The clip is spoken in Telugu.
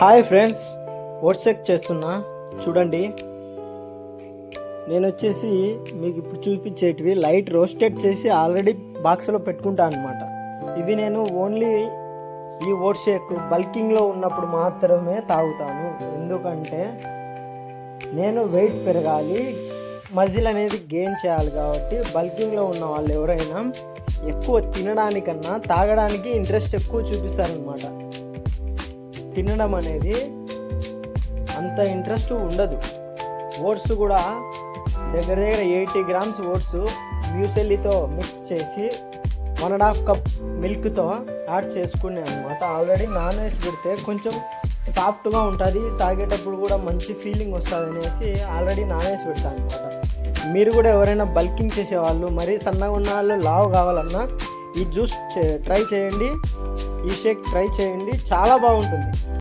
హాయ్ ఫ్రెండ్స్ వాట్సాప్ చేస్తున్నా. చూడండి. నేను వచ్చేసి మీకు ఇప్పుడు చూపించేటివి. లైట్ రోస్టెడ్ చేసి ఆల్రెడీ బాక్స్లో పెట్టుకుంటాను అనమాట ఇవి నేను ఓన్లీ ఈ ఓట్ బల్కింగ్లో ఉన్నప్పుడు మాత్రమే తాగుతాను. ఎందుకంటే నేను వెయిట్ పెరగాలి. మజిల్ అనేది గెయిన్ చేయాలి కాబట్టి బల్కింగ్లో ఉన్న వాళ్ళు ఎవరైనా ఎక్కువ తినడానికన్నా తాగడానికి ఇంట్రెస్ట్ ఎక్కువ చూపిస్తారనమాట తినడం అనేది అంత ఇంట్రెస్ట్ ఉండదు. ఓట్స్ కూడా దగ్గర దగ్గర ఎయిటీ గ్రామ్స్ ఓట్స్ మ్యూసెల్లీతో మిక్స్ చేసి వన్ అండ్ హాఫ్ కప్ మిల్క్తో యాడ్ చేసుకునే అనమాట ఆల్రెడీ నాన్ వేసి పెడితే కొంచెం సాఫ్ట్గా ఉంటుంది తాగేటప్పుడు కూడా మంచి ఫీలింగ్ వస్తుంది అనేసి ఆల్రెడీ నాన్ వేసి పెడతాను అనమాట మీరు కూడా ఎవరైనా బల్కింగ్ చేసేవాళ్ళు మరీ సన్నగా ఉన్న వాళ్ళు లావు కావాలన్నా ఈ జ్యూస్ ట్రై చేయండి. ఈ షేక్ ట్రై చేయండి. చాలా బాగుంటుంది.